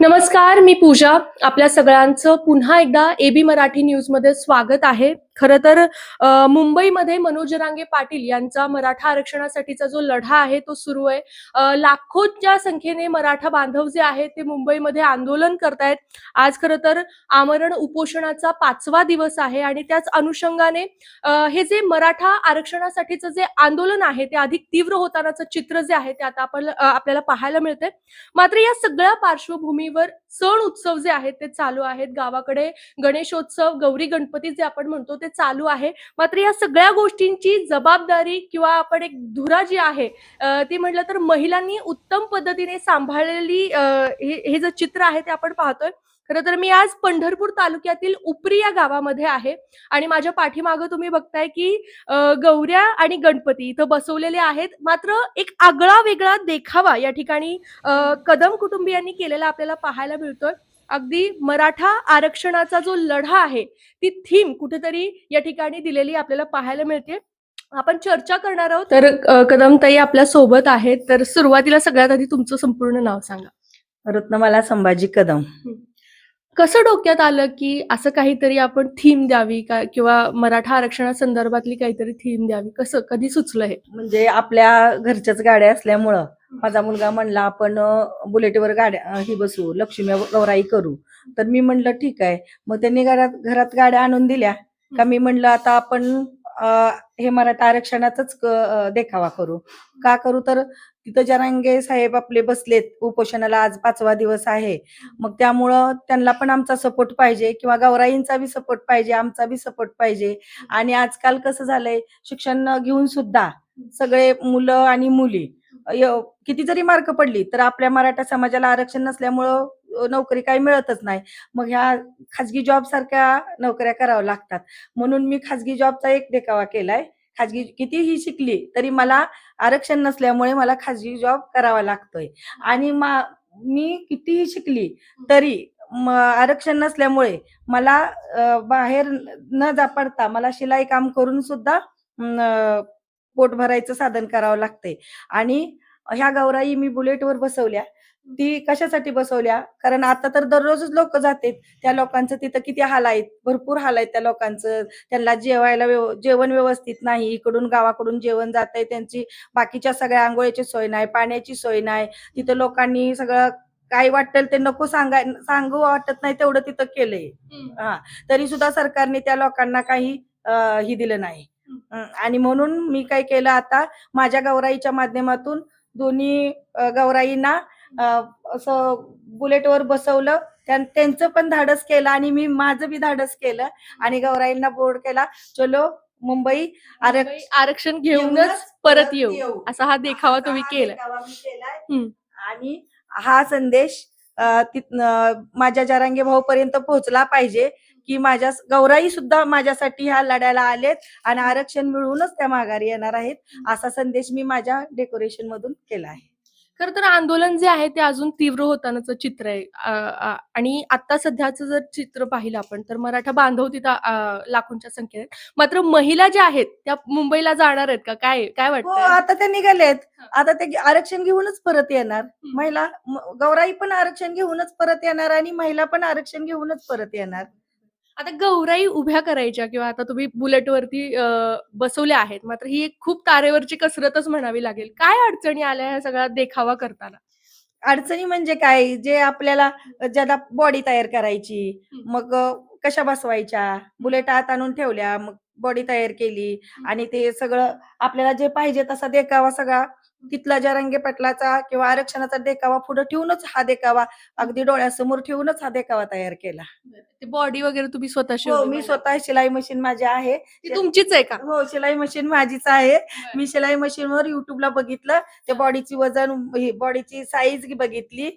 नमस्कार मी पूजा. आपल्या सगळ्यांचं पुन्हा एकदा एबी मराठी न्यूजमध्ये स्वागत आहे. खरं तर मुंबईमध्ये मनोज रांगे पाटील यांचा मराठा आरक्षणासाठीचा जो लढा आहे तो सुरू आहे. लाखोच्या संख्येने मराठा बांधव जे आहेत ते मुंबईमध्ये आंदोलन करतायत. आज खरं तर आमरण उपोषणाचा पाचवा दिवस आहे आणि त्याच अनुषंगाने हे जे मराठा आरक्षणासाठीचं जे आंदोलन आहे ते अधिक तीव्र होतानाचं चित्र जे आहे ते आता आपण आपल्याला पाहायला मिळतंय. मात्र या सगळ्या पार्श्वभूमीवर सण उत्सव जे आहेत ते चालू आहेत. गावाकडे गणेशोत्सव गौरी गणपती जे आपण म्हणतो ते चालू आहे. मात्र या सगळ्या गोष्टींची जबाबदारी किंवा आपण एक धुरा जी आहे ती म्हटलं तर महिलांनी उत्तम पद्धतीने सांभाळलेली हे हे जे चित्र आहे ते आपण पाहतोय. खरं तर मी आज पंढरपूर तालुक्यातील उपरी या गावामध्ये आहे आणि माझ्या पाठीमागं तुम्ही बघताय की गौऱ्या आणि गणपती इथं बसवलेले आहेत. मात्र एक आगळा वेगळा देखावा या ठिकाणी कदम कुटुंबियांनी केलेला आपल्याला पाहायला मिळतोय. अगदी मराठा आरक्षणाचा जो लढा आहे ती थीम कुठेतरी या ठिकाणी दिलेली आपल्याला पाहायला मिळते. आपण चर्चा करणार आहोत. तर कदमताई आपल्यासोबत आहेत. तर सुरुवातीला सगळ्यात आधी तुमचं संपूर्ण नाव सांगा. रत्नमाला संभाजी कदम. कसं डोक्यात आलं की असं काहीतरी आपण थीम द्यावी का किंवा मराठा आरक्षणासंदर्भातली काहीतरी थीम द्यावी? कसं कधी सुचलं हे? म्हणजे आपल्या घरच्याच गाड्या असल्यामुळं माझा मुलगा म्हणला आपण बुलेटवर गाड्या ही बसू लक्ष्मी गौराई करू. तर मी म्हणलं ठीक आहे. मग त्यांनी घरात घरात गाड्या आणून दिल्या. का मी म्हणलं आता आपण हे मराठा आरक्षणाचाच देखावा करू. का करू? तर तिथं जरांगे साहेब आपले बसलेत उपोषणाला आज पाचवा दिवस आहे. मग त्यामुळं त्यांना पण आमचा सपोर्ट पाहिजे किंवा गौराईंचा बी सपोर्ट पाहिजे आमचा बी सपोर्ट पाहिजे. आणि आजकाल कसं झालंय शिक्षण घेऊन सुद्धा सगळे मुलं आणि मुली य- किती जरी मार्क पडली तर आपल्या मराठा समाजाला आरक्षण नसल्यामुळं नोकरी काही मिळतच नाही. मग ह्या खाजगी जॉब सारख्या नोकऱ्या कराव्या लागतात. म्हणून मी खाजगी जॉबचा एक देखावा केलाय. खाजगी कितीही शिकली तरी मला आरक्षण नसल्यामुळे मला खाजगी जॉब करावा लागतोय. आणि मा मी कितीही शिकली तरी आरक्षण नसल्यामुळे मला बाहेर न जा पडता मला शिलाई काम करून सुद्धा पोट भरायचं साधन करावं लागतंय. आणि ह्या गौराई मी बुलेटवर बसवल्या. ती कशासाठी बसवल्या? कारण आता तर दररोजच लोक जातात. त्या लोकांचं तिथं किती हाल आहेत? भरपूर हाल आहेत त्या लोकांचं. त्यांना जेवायला व्यव- जेवण व्यवस्थित नाही. इकडून गावाकडून जेवण जात आहे. त्यांची बाकीच्या सगळ्या आंघोळीची सोय नाही पाण्याची सोय नाही. तिथं लोकांनी सगळं काय वाटेल ते नको सांगाय सांगू वाटत नाही तेवढं तिथं केलंय. हा. तरी सुद्धा सरकारने त्या लोकांना काही ही दिलं नाही. आणि म्हणून मी काय केलं आता माझ्या गौराईच्या माध्यमातून दोन्ही गौराईंना असं बुलेटवर बसवलं. त्यां- त्यांचं पण धाडस केलं आणि मी माझं बी धाडस केलं. आणि गौराईंना बोर्ड केला. चलो मुंबई आरक्षण घेऊनच परत येऊ. असा हा देखावा तुम्ही. हम्म. आणि हा संदेश माझ्या जरांगे भाऊ पर्यंत पोहोचला पाहिजे की माझ्या गौराई सुद्धा माझ्यासाठी ह्या लढ्याला आलेत आणि आरक्षण मिळवूनच त्या माघारी येणार आहेत. असा संदेश मी माझ्या डेकोरेशन मधून केला आहे. खर तर आंदोलन जे आहे ते अजून तीव्र होतानाचं चित्र आहे. आणि आता सध्याचं जर चित्र पाहिलं आपण तर मराठा बांधव तिथं लाखोंच्या संख्येत. मात्र महिला ज्या आहेत त्या मुंबईला जाणार आहेत का? काय काय हो वाटतं आता ते निघालेत. आता ते आरक्षण घेऊनच परत येणार. महिला गौराई पण आरक्षण घेऊनच परत येणार आणि महिला पण आरक्षण घेऊनच परत येणार. आता गौराई उभ्या करायच्या किंवा आता तुम्ही बुलेटवरती बसवल्या आहेत मात्र ही एक खूप तारेवरची कसरतच म्हणावी लागेल. काय अडचणी आल्या ह्या सगळा देखावा करताना? अडचणी म्हणजे काय? जे आपल्याला ज्याला बॉडी तयार करायची. मग कशा बसवायच्या? बुलेट आत आणून ठेवल्या मग बॉडी तयार केली आणि ते सगळं आपल्याला जे पाहिजे तसा देखावा सगळा तिथला जरंगे पटलाचा किंवा आरक्षणाचा देखावा पुढे ठेवूनच हा देखावा अगदी डोळ्यासमोर ठेवूनच हा देखावा तयार केला. ते बॉडी वगैरे तुम्ही स्वतः हो शिवली मी. स्वतः शिलाई मशीन माझी आहे. ती तुमचीच आहे का? हो शिलाई मशीन माझीच आहे. मी शिलाई मशीनवर युट्यूबला बघितलं. त्या बॉडीची वजन बॉडीची साईज बघितली.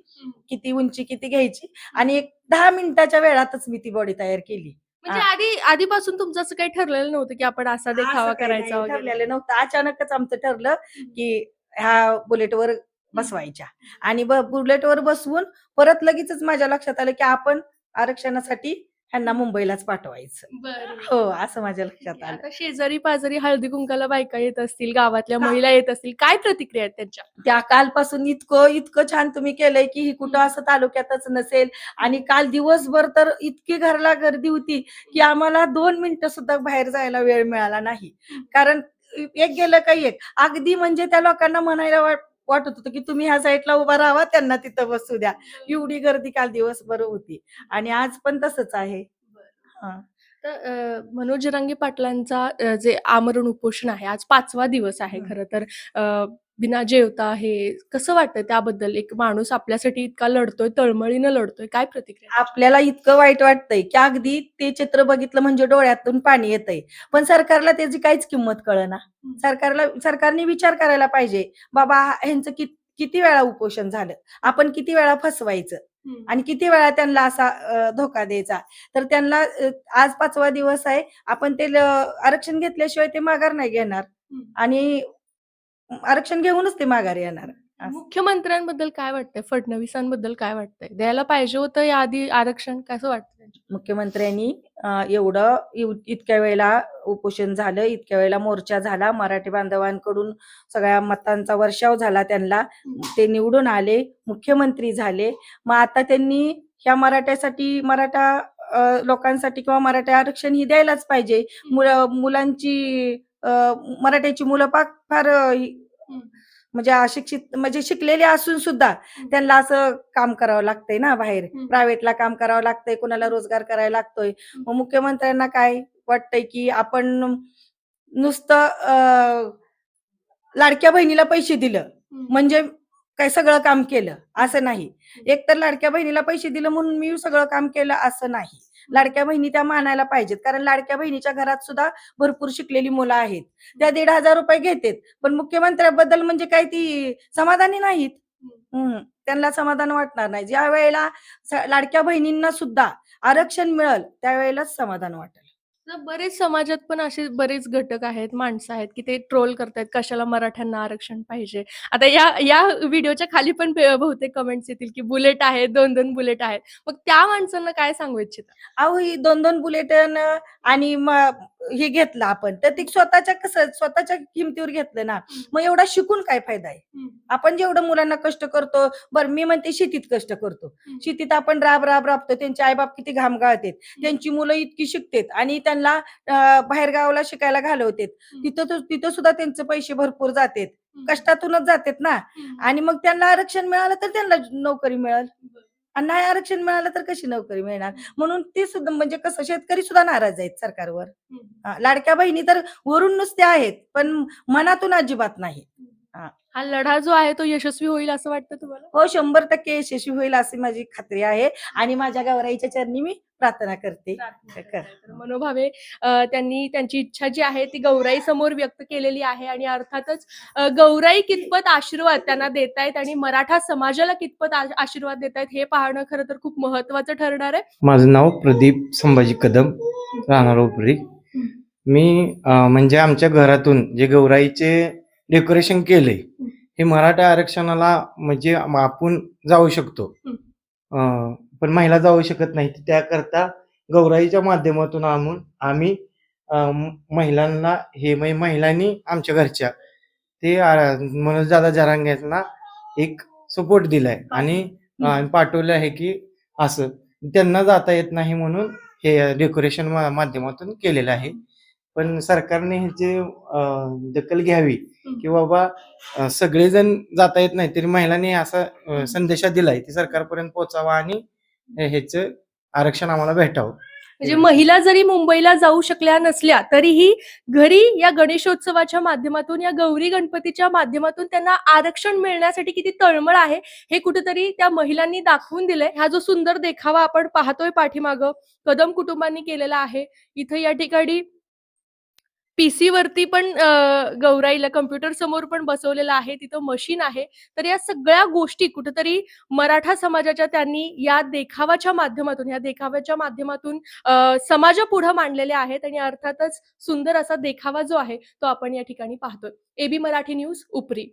किती उंची किती घ्यायची. आणि एक दहा मिनिटाच्या वेळातच मी ती बॉडी तयार केली. म्हणजे आधी आधीपासून तुमचं असं काही ठरलेलं नव्हतं की आपण असा देखावा असं काही करायचा वगैरे? ठरलेलं नव्हतं. अचानकच आमचं ठरलं की ह्या बुलेटवर बसवायच्या. आणि बुलेटवर बसवून परत लगेचच माझ्या लक्षात आलं की आपण आरक्षणासाठी ह्यांना मुंबईलाच पाठवायचं. बरं हो असं माझ्या लक्षात आलं. आता शेजारी पाजारी हळदी कुंकाला बायका येत असतील गावातल्या महिला येत असतील काय प्रतिक्रिया आहेत त्यांच्या? त्या कालपासून इतकं इतकं छान तुम्ही केलंय की ही कुठं असं तालुक्यातच नसेल. आणि काल दिवसभर तर इतकी घरला गर्दी होती की आम्हाला दोन मिनिटं सुद्धा बाहेर जायला वेळ मिळाला नाही. कारण एक गेलं काही एक. अगदी म्हणजे त्या लोकांना म्हणायला वाट वाटत होतं की तुम्ही ह्या साईडला उभा राहावा त्यांना तिथं बसू द्या. एवढी गर्दी काल दिवसभर होती. आणि आज पण तसंच आहे. हा. तर मनोज जरांगे पाटलांचा जे आमरण उपोषण आहे आज पाचवा दिवस आहे. खरं तर. बिना जेवता हे कसं वाटतं त्याबद्दल? एक माणूस आपल्यासाठी इतका लढतोय तळमळीनं लढतोय काय प्रतिक्रिया आपल्याला इतकं वाईट वाटतंय की अगदी ते चित्र बघितलं म्हणजे डोळ्यातून पाणी येतंय. पण सरकारला त्याची काहीच किंमत कळना. सरकारला सरकारने विचार करायला पाहिजे. बाबा ह्यांचं किती वेळा उपोषण झालं? आपण किती वेळा फसवायचं. आणि किती वेळा त्यांना असा धोका द्यायचा? तर त्यांना आज पाचवा दिवस आहे आपण ते आरक्षण घेतल्याशिवाय ते माघार नाही घेणार. आणि आरक्षण घेऊनच ते माघार येणार. असं. मुख्यमंत्र्यांबद्दल काय वाटतंय? फडणवीसांबद्दल काय वाटतंय? द्यायला पाहिजे होतं या आधी आरक्षण कसं वाटतं? मुख्यमंत्र्यांनी अं, एवढं इव- इतक्या वेळेला उपोषण झालं इतक्या वेळेला मोर्चा झाला मराठी बांधवांकडून सगळ्या मतांचा वर्षाव झाला त्यांना. ते निवडून आले मुख्यमंत्री झाले. मग आता त्यांनी ह्या मराठ्यासाठी मराठा अं, लोकांसाठी किंवा मराठा आरक्षण ही द्यायलाच पाहिजे. मुलं मुलांची अं, मराठ्याची मुलं पाक फार अं, हं. म्हणजे अशिक्षित म्हणजे शिकलेले असून सुद्धा त्यांना असं काम करावं लागतंय ना बाहेर. प्रायव्हेटला काम करावं लागतंय कोणाला रोजगार करायला लागतोय. मग मुख्यमंत्र्यांना काय वाटतंय की आपण नुसतं लाडक्या बहिणीला पैसे दिलं. म्हणजे काय सगळं काम केलं असं नाही. एक तर लाडक्या बहिणीला पैसे दिलं म्हणून मी सगळं काम केलं असं नाही. लाडक्या बहिणी त्या मानायला पाहिजेत कारण लाडक्या बहिणीच्या घरात सुद्धा भरपूर शिकलेली मुलं आहेत. त्या दीड हजार रुपये घेतात पण मुख्यमंत्र्याबद्दल म्हणजे काय ती समाधानी नाहीत. त्यांना समाधान वाटणार नाही. ज्या वेळेला लाडक्या बहिणींना सुद्धा आरक्षण मिळेल त्यावेळेलाच समाधान वाटेल. तर बरेच समाजात पण असे बरेच घटक आहेत माणसं आहेत की ते ट्रोल करतायत कशाला मराठ्यांना आरक्षण पाहिजे. आता या या व्हिडिओच्या खाली पण बहुतेक कमेंट्स येतील की बुलेट आहे दोन दोन बुलेट आहेत. मग त्या माणसांना काय सांगू इच्छित? अहो ही दोन दोन बुलेट आणि हे घेतलं आपण. तर ते स्वतःच्या कसं स्वतःच्या किमतीवर घेतलं ना मग एवढा शिकून काय फायदा आहे? आपण जेवढं मुलांना कष्ट करतो बरं मी म्हणते शेतीत कष्ट करतो. शेतीत आपण राब राब राबतो त्यांचे आईबाप किती घाम गाळतात. त्यांची मुलं इतकी शिकतात आणि त्यांना बाहेर गावाला शिकायला घालवतात. तिथं तो- तिथं सुद्धा त्यांचे पैसे भरपूर जातात. कष्टातूनच जातात ना. आणि मग त्यांना आरक्षण मिळालं तर त्यांना नोकरी मिळेल. आणि नाही आरक्षण मिळालं तर कशी नोकरी मिळणार? म्हणून ते सुद्धा म्हणजे कसं शेतकरी सुद्धा नाराज आहेत सरकारवर. लाडक्या बहिणी तर वरून नुसत्या आहेत पण मनातून अजिबात नाही. हा लढा जो आहे तो यशस्वी होईल असं वाटतं तुम्हाला? हो शंभर टक्के यशस्वी होईल अशी माझी खात्री आहे आणि माझ्या गौराईच्या चरणी मी प्रार्थना करते. तर मनोभावे अ, त्यांनी त्यांची इच्छा जी आहे ती गौराई समोर व्यक्त केलेली आहे आणि अर्थातच अ, गौराई कितपत आशीर्वाद त्यांना देतायत आणि मराठा समाजाला कितपत आ- आशीर्वाद देतायत हे पाहणं खरं तर खूप महत्वाचं ठरणार आहे. माझं नाव प्रदीप संभाजी कदम राहणार उपरी. मी अं, म्हणजे आमच्या घरातून जे गौराईचे डेकोरेशन केले हे मराठा आरक्षणाला म्हणजे आपण जाऊ शकतो. पण महिला जाऊ शकत नाही त्याकरता गौराईच्या माध्यमातून आम्ही आम्ही महिलांना हे महिलांनी आमच्या घरच्या ते मनोज दादा जरांगेंना एक सपोर्ट दिलाय. आणि पाठवलं आहे की असं. त्यांना जाता येत नाही म्हणून हे डेकोरेशन माध्यमातून केलेलं आहे. पण सरकारने ह्याची दखल घ्यावी. की बाबा सगळेजण जाता येत नाही तरी महिलांनी असा संदेश दिलाय की सरकारपर्यंत पोहोचावा आणि ह्याचं आरक्षण आम्हाला भेटावं. म्हणजे महिला जरी मुंबईला जाऊ शकल्या नसल्या तरीही घरी या गणेशोत्सवाच्या माध्यमातून या गौरी गणपतीच्या माध्यमातून त्यांना आरक्षण मिळण्यासाठी किती तळमळ आहे हे कुठेतरी त्या महिलांनी दाखवून दिलंय. हा जो सुंदर देखावा आपण पाहतोय पाठीमागं कदम कुटुंबांनी केलेला आहे. इथं या ठिकाणी पीसी वरती पण गौराईला कम्प्युटर समोर पण बसवलेलं आहे तिथं मशीन आहे. तर या सगळ्या गोष्टी कुठेतरी मराठा समाजाच्या त्यांनी या देखावाच्या माध्यमातून या देखाव्याच्या माध्यमातून समाज समाजापुढं मांडलेल्या आहेत आणि अर्थातच सुंदर असा देखावा जो आहे तो आपण या ठिकाणी पाहतोय. एबी मराठी न्यूज उपरी.